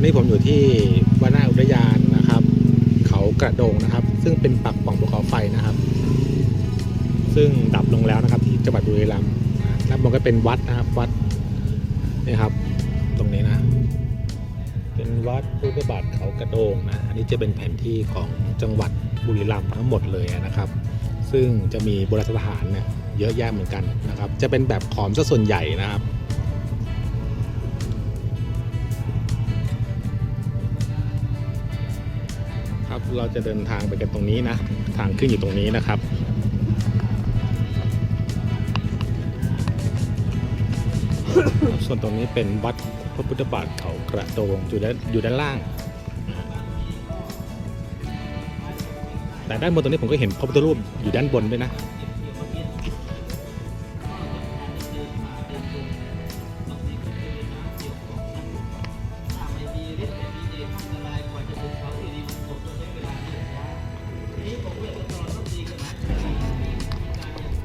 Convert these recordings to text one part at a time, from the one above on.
อนนี้ผมอยู่ที่วนาอุทยานนะครับ เขากระโดงนะครับ ซึ่งเป็นปักป่องภูเขาไฟนะครับ ซึ่งดับลงแล้วนะครับ ที่จังหวัดบุรีรัมย์นะด้านบนก็เป็นวัดนะครับวัดนี่ครับ ตรงนี้นะ เป็นวัดพุทธบาทเขากระโดงนะ อันนี้จะเป็นแผนที่ของจังหวัดบุรีรัมย์ทั้งหมดเลยนะครับ ซึ่งจะมีโบราณสถานเนี่ยเยอะแยะเหมือนกันนะครับ จะเป็นแบบขอมซะส่วนใหญ่นะครับ เราจะเดินทางไปกันตรงนี้นะ ทางขึ้นอยู่ตรงนี้นะครับส่วนตรงนี้เป็นวัดพระพุทธบาทเขากระโดงอยู่ด้านอยู่ด้านล่าง แต่ด้านบนตรงนี้ผมก็เห็นพระพุทธรูปอยู่ด้านบนด้วยนะ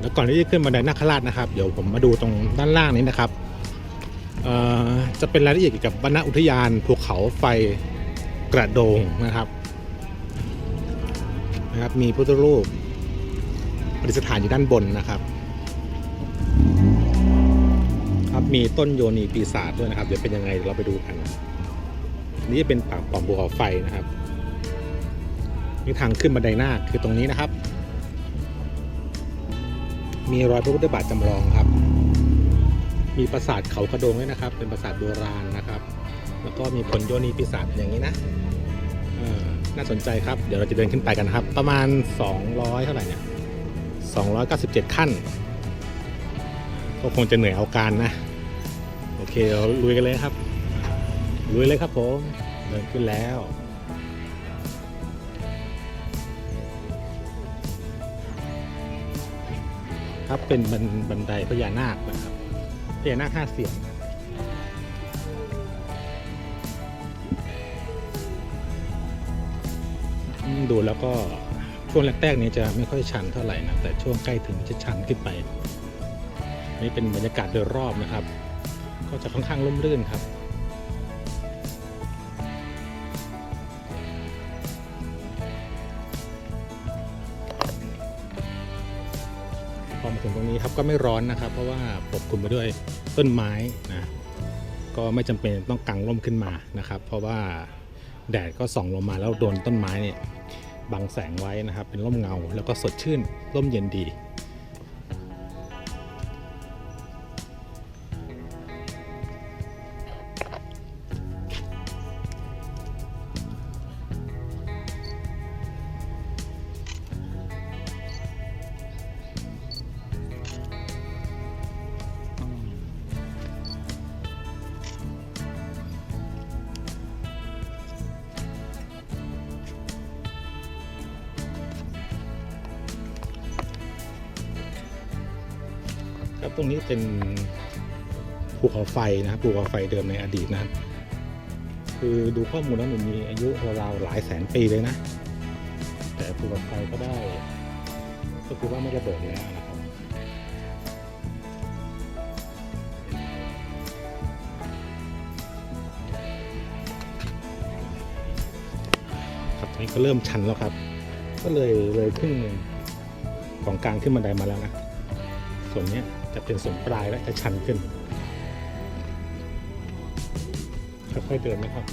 แล้วก่อนที่จะขึ้นบันไดนาคราชนะครับ เดี๋ยวผมมาดูตรงด้านล่างนี้นะครับจะเป็นรายละเอียดเกี่ยวกับวรรณอุทยานภูเขาไฟกระโดงนะครับนะครับ มีพุทธรูปประดิษฐานอยู่ด้านบนนะครับ ครับมีต้นโยนีปีศาจด้วยนะครับ เดี๋ยวเป็นยังไงเดี๋ยวเราไปดูกัน นี่จะเป็นปากป่องภูเขาไฟนะครับนี่ทางขึ้นบันไดนาคคือตรงนี้นะครับ มีรอยพระพุทธบาทจำลองครับ มีปราสาทเขากระโดงด้วยนะครับ เป็นปราสาทโบราณนะครับ แล้วก็มีผลโยนีปีศาจอย่างนี้นะน่าสนใจครับ เดี๋ยวเราจะเดินขึ้นไปกันครับ ประมาณ 200 เท่าไหร่เนี่ย 297 ขั้น ก็คงจะเหนื่อยเอาการนะ โอเคเราลุยกันเลยครับ ลุยเลยครับผม เดินขึ้นแล้ว ครับ เป็นบันบันไดพญานาคนะครับพญานาคห้าเสียนอืมดูแล้วก็ช่วงแรกๆนี้จะไม่ค่อยชันเท่าไหร่นะแต่ช่วงใกล้ถึงจะชันขึ้นไปนี่เป็นบรรยากาศโดยรอบนะครับ ก็จะค่อนข้างร่มรื่นครับ ก็ไม่ร้อนนะครับ เพราะว่าปกคลุมไปด้วยต้นไม้นะก็ไม่จำเป็นต้องกังร่มขึ้นมานะครับ เพราะว่าแดดก็ส่องลงมาแล้วโดนต้นไม้เนี่ยบังแสงไว้นะครับ เป็นร่มเงาแล้วก็สดชื่นร่มเย็นดี ตรงนี้เป็นภูเขาไฟนะครับภูเขาไฟเดิมในอดีตนะครับ คือดูข้อมูลแล้วมันมีอายุราวๆหลายแสนปีเลยนะ แต่ภูเขาไฟก็ได้ ก็คือว่าไม่ระเบิดแล้วนะครับครับตอนนี้ก็เริ่มชันแล้วครับ ก็เลยเลยครึ่งหนึ่งของกลางขึ้นบันไดมาแล้วนะ ส่วนเนี้ย จะเป็นส่วนปลายและจะชันขึ้นค่อยๆเดินนะครับ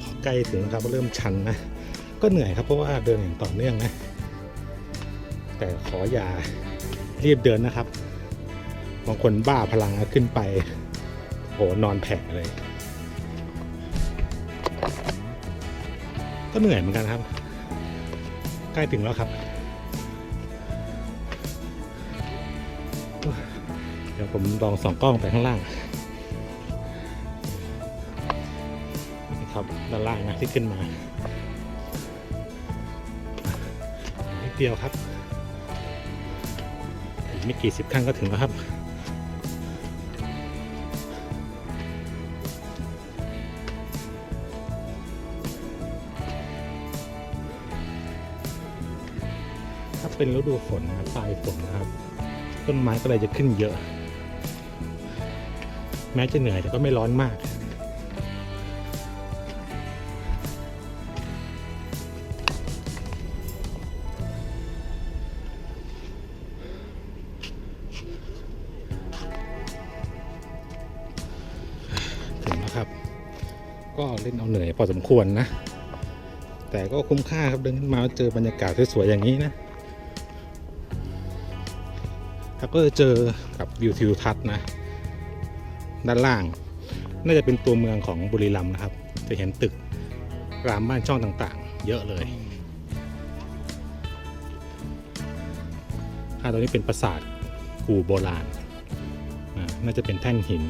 พอใกล้ถึงนะครับเริ่มชันนะ ก็เหนื่อยครับเพราะว่าเดินอย่างต่อเนื่องนะ แต่ขออย่ารีบเดินนะครับ บางคนบ้าพลังขึ้นไปโหนอนแผ่เลย ก็เหนื่อยเหมือนกันครับ ใกล้ถึงแล้วครับ ผมลองส่องกล้องไปข้างล่างนะครับด้านล่างนะที่ขึ้นมานิดเดียวครับไม่กี่สิบขั้นก็ถึงแล้วครับถ้าเป็นฤดูฝนนะครับปลายฝนนะครับ ต้นไม้ก็เลยจะขึ้นเยอะ แม้จะเหนื่อยแต่ก็ไม่ร้อนมาก ถึงแล้วครับ ก็เล่นเอาเหนื่อยพอสมควรนะ แต่ก็คุ้มค่าครับเดินขึ้นมาเจอบรรยากาศสวยๆอย่างนี้นะครับก็จะเจอกับวิวทิวทัศน์นะ ด้านล่าง น่าจะเป็นตัวเมืองของบุรีรัมย์นะครับ จะเห็นตึกรามบ้านช่องต่างๆ เยอะเลยอ่าตรงนี้เป็นปราสาทกู่โบราณน่าจะเป็นแท่นหิน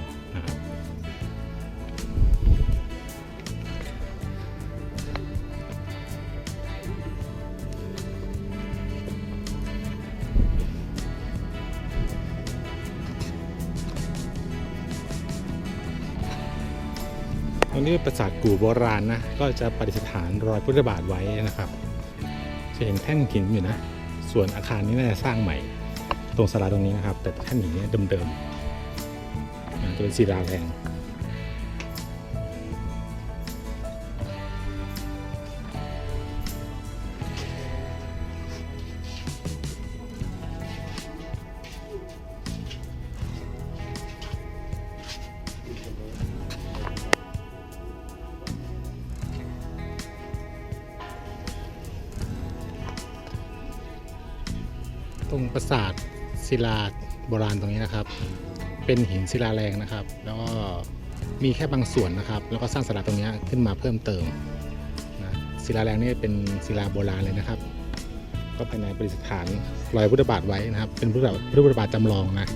รับตรงนี้เป็นปราสาทกู่โบราณนะ ก็จะประดิษฐานรอยพุทธบาทไว้นะครับ จะเห็นแท่นหินอยู่นะ ส่วนอาคารนี้น่าจะสร้างใหม่ ตรงศาลาตรงนี้นะครับ แต่แท่นหินเนี้เดิมๆจะเป็นศิลาแรง ศิลาโบราณตรงนี้นะครับ เป็นหินศิลาแรงนะครับ แล้วก็มีแค่บางส่วนนะครับ แล้วก็สร้างศาลาตรงนี้ขึ้นมาเพิ่มเติมนะศิลาแรงนี่เป็นศิลาโบราณเลยนะครับ ก็ภายในประดิษฐานรอยพุทธบาทไว้นะครับ เป็นพุทธบาทพุทธบาทจำลองนะ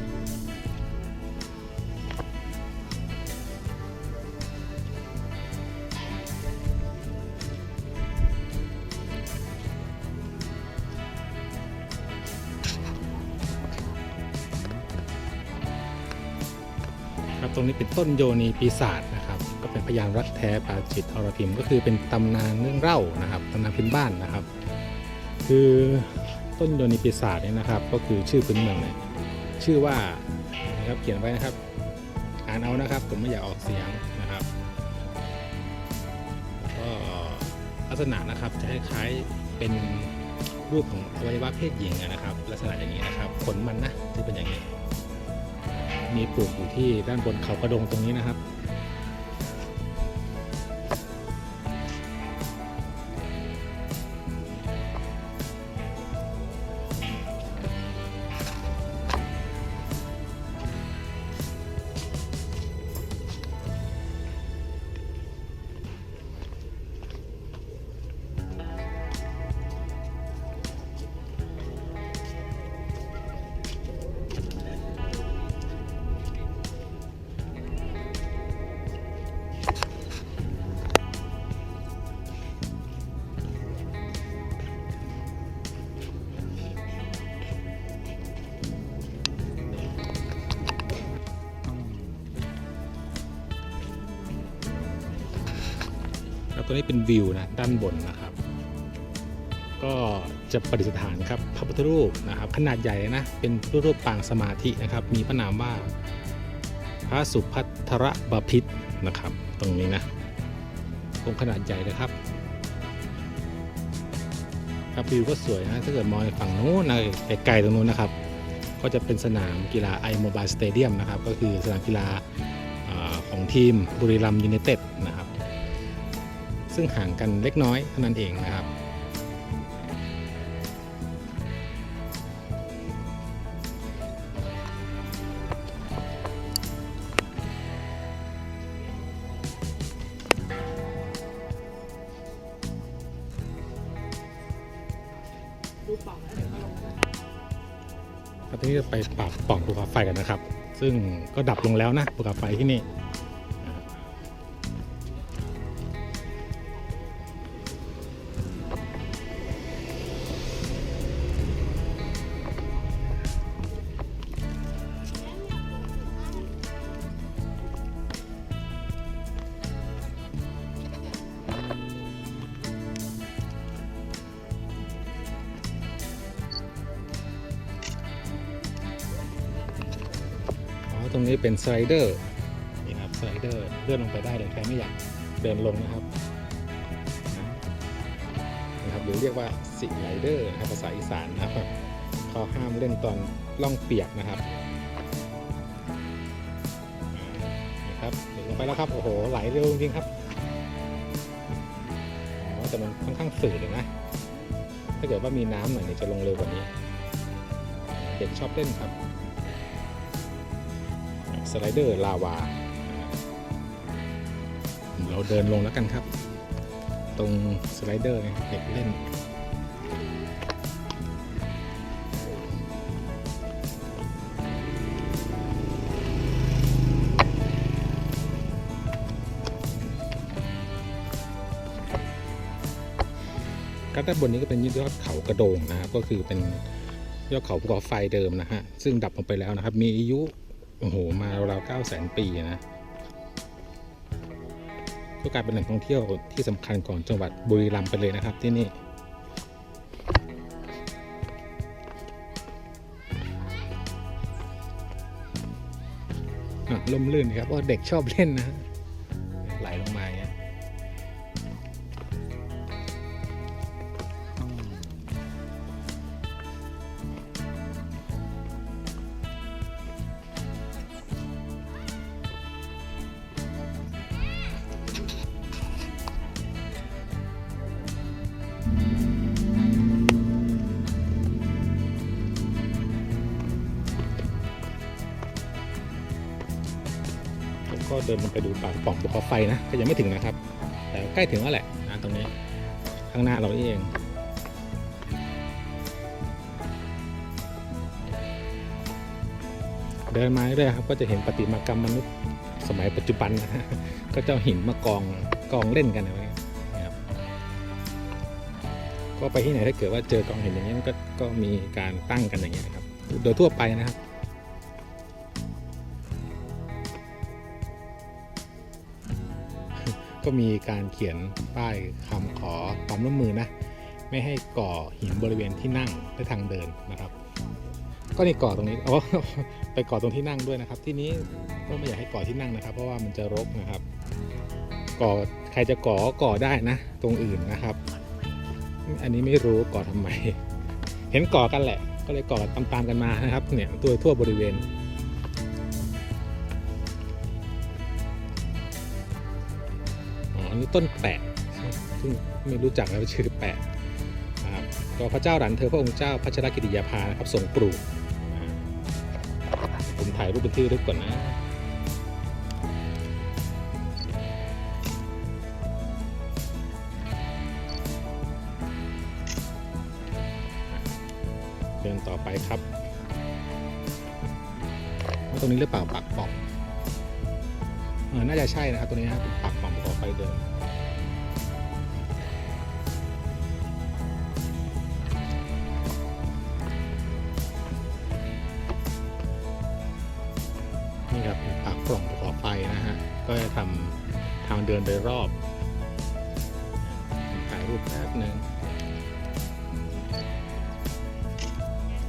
ต้นโยนีปีศาจนะครับ ก็เป็นพยานรักแท้ปาจิตอรพิมก็คือเป็นตำนานเรื่องเล่านะครับตำนานพื้นบ้านนะครับ คือต้นโยนีปีศาจเนี่ยนะครับ ก็คือชื่อพื้นเมืองเนี่ยชื่อว่านะครับเขียนไว้นะครับ อ่านเอานะครับ ผมไม่อยากออกเสียงนะครับก็ลักษณะนะครับจะคล้ายๆเป็นรูปของอวัยวะเพศหญิงนะครับ ลักษณะอย่างนี้นะครับขนมันนะที่เป็นอย่างนี้ มีปลูกอยู่ที่ด้านบนเขากระดงตรงนี้นะครับ ตัวนี้เป็นวิวนะด้านบนนะครับ ก็จะประดิษฐานครับพระพุทธรูปนะครับ ขนาดใหญ่นะเป็นระพุทธรูปปางสมาธินะครับ มีพระนามว่าพระสุพัทระบพิษนะครับ ตรงนี้นะองค์ขนาดใหญ่เลยครับครับวิวก็สวยนะถ้าเกิดมองไปฝั่งนู้นนะไกลๆตรงนู้นนะครับ ก็จะเป็นสนามกีฬาไอโมบายสเตเดียมนะครับ ก็คือสนามกีฬาของทีมบุรีรัมย์ยูไนเต็ดนะ ซึ่งห่างกันเล็กน้อยเท่านั้นเองนะครับดูปล่องแล้วเดี๋ยวเขาลงมาครับทีนี้จะไปปราบปล่องภูเขาไฟกันนะครับ ซึ่งก็ดับลงแล้วนะภูเขาไฟที่นี่ นี้เป็นสไลเดอร์นี่ครับสไลเดอร์เลื่อนลงไปได้เลยใครไม่อยากเดินลงนะครับนะครับหรือเรียกว่าสิไลเดอร์นะครับภาษาอีสานนะครับเขาห้ามเล่นตอนล่องเปียกนะครับอ่านะครับถึงลงไปแล้วครับโอ้โหไหลเร็วจริงๆครับอ๋อแต่มันค่อนข้างฝืดเลยนะถ้าเกิดว่ามีน้ำหน่อยเนี่ยจะลงเร็วกว่านี้เด็กชอบเล่นครับ สไลเดอร์ลาวา เราเดินลงแล้วกันครับ ตรงสไลเดอร์เด็กเล่นครับด้านบนนี้ก็เป็นยอดเขากระโดงนะครับ ก็คือเป็นยอดเขาภูเขาไฟเดิมนะฮะ ซึ่งดับลงไปแล้วนะครับ มีอายุ โอ้โห มาราวๆเก้าแสนปีนะก็กลายเป็นแหล่งท่องเที่ยวที่สำคัญของจังหวัดบุรีรัมย์ไปเลยนะครับที่นี่ล่มลื่นครับเพราะเด็กชอบเล่นนะไหลลงมาเนี่ย เดินลงไปดูปากปล่องภูเขาไฟนะก็ยังไม่ถึงนะครับ แต่ใกล้ถึงแล้วแหละนะตรงนี้ข้างหน้าเราเองเดินมาเรื่อยครับก็จะเห็นประติมากรรมมนุษย์สมัยปัจจุบันนะฮะก็จะเอาหินมากองกองเล่นกันอะไรเงี้ยนะครับก็ไปที่ไหนถ้าเกิดว่าเจอกองหินอย่างนี้ยมันก็ก็มีการตั้งกันอย่างเงี้ยครับโดยทั่วไปนะครับ ก็มีการเขียนป้ายคำขอความร่วมมือนะไม่ให้ก่อหินบริเวณที่นั่งและทางเดินนะครับ ก็นี่ก่อตรงนี้อ๋อไปก่อตรงที่นั่งด้วยนะครับ ที่นี้ก็ไม่อยากให้ก่อที่นั่งนะครับ เพราะว่ามันจะรกนะครับ ก่อใครจะก่อก็ก่อได้นะ ตรงอื่นนะครับ อันนี้ไม่รู้ก่อทำไม เห็นก่อกันแหละ ก็เลยก่อตามๆกันมานะครับ เนี่ยตัวทั่วบริเวณ นนี้ต้นแปะซึ่งไม่รู้จักแล้วชื่อแปะนะครับก็พระเจ้าหลันเธอพระองค์เจ้าพัชรกิติยาภานะครับทรงปลูกผมถ่ายรูปเป็นที่ระลึกก่อนนะเดินต่อไปครับว่าตรงนี้หรือเปล่าปากป่องเออน่าจะใช่นะครับตรงนี้นะครับปากป่อง ไปเดินนี่ครับปากปล่องภูเขาไฟนะฮะ ก็จะทำทางเดินโดยรอบถ่ายรูปแป๊บหนึ่ง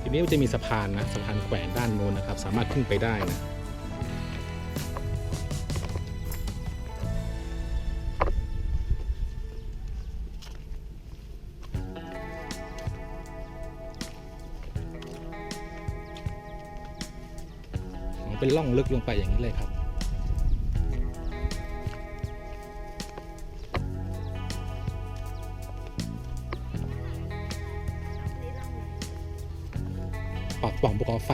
ทีนี้จะมีสะพานนะสะพานแขวนด้านโน้นนะครับ สามารถขึ้นไปได้นะ เป็นล่องลึกลงไปอย่างนี้เลยครับปากป่องภูเขาไฟ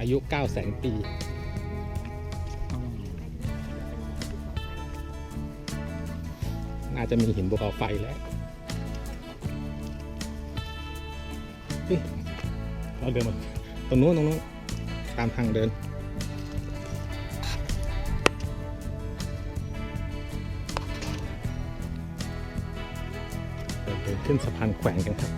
อายุ9 0 0 0 0 0ปีน่าจะมีหินภูเขาไฟแล้วเฮ้ยเราเดินมาตรงนู้นตรงนู้นตามทางเดิน ขึ้นสะพานแขวนกันครับ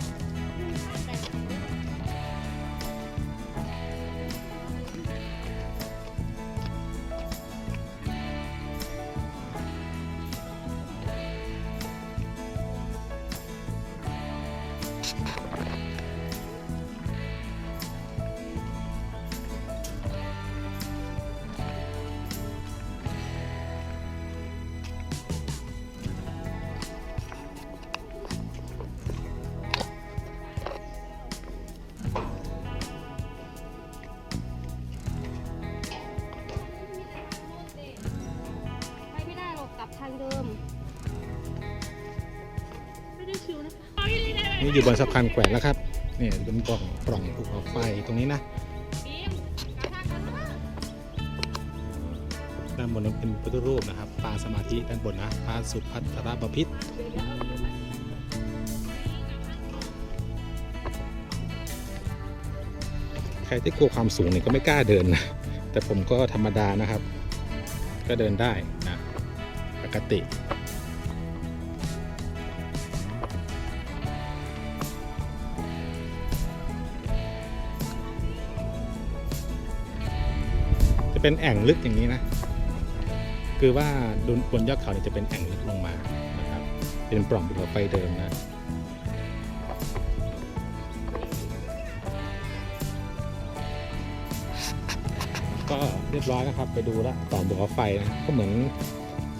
นี่อยู่บนสะพานแขวนแล้วครับเนี่ยเป็นปล่องปล่องภูเขาไฟตรงนี้นะด้านบนนั้นเป็นพุทธรูปนะครับปางสมาธิด้านบนนะพระสุพัทรบพิตรเดี๋ยวเดี๋ยวเอาเดี๋ยวนะใครที่กลัวความสูงเนี่ยก็ไม่กล้าเดินนะแต่ผมก็ธรรมดานะครับ ก็เดินได้นะปกติ จะเป็นแอ่งลึกอย่างนี้นะ คือว่าบนบนยอดเขาเนี่ยจะเป็นแอ่งลึกลงมานะครับ เป็นปล่องภูเขาไฟเดิมนะก็เรียบร้อยนะครับ ไปดูแล้วต่องภูเขาไฟนะก็เหมือน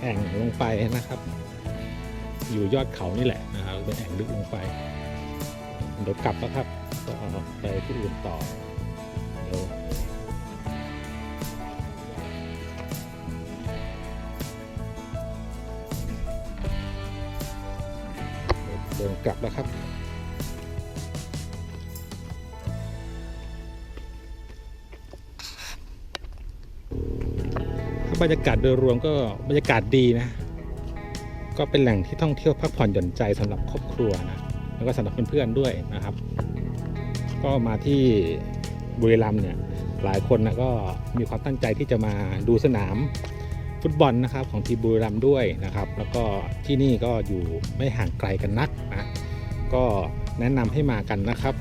แอ่งลงไปนะครับ อยู่ยอดเขานี่แหละนะครับเป็นแอ่งลึกลงไปเดี๋ยวกลับแล้วครับก็ไปที่อื่นต่อ กลับแล้วครับ บรรยากาศโดยรวมก็บรรยากาศดีนะ ก็เป็นแหล่งที่ท่องเที่ยวพักผ่อนหย่อนใจสำหรับครอบครัวนะ แล้วก็สำหรับเพื่อนๆด้วยนะครับ ก็มาที่บุรีรัมย์เนี่ยหลายคนนะก็มีความตั้งใจที่จะมาดูสนาม ฟุตบอลนะครับของทีมบุรีรัมย์ด้วยนะครับ แล้วก็ที่นี่ก็อยู่ไม่ห่างไกลกันนักนะก็แนะนำให้มากันนะครับ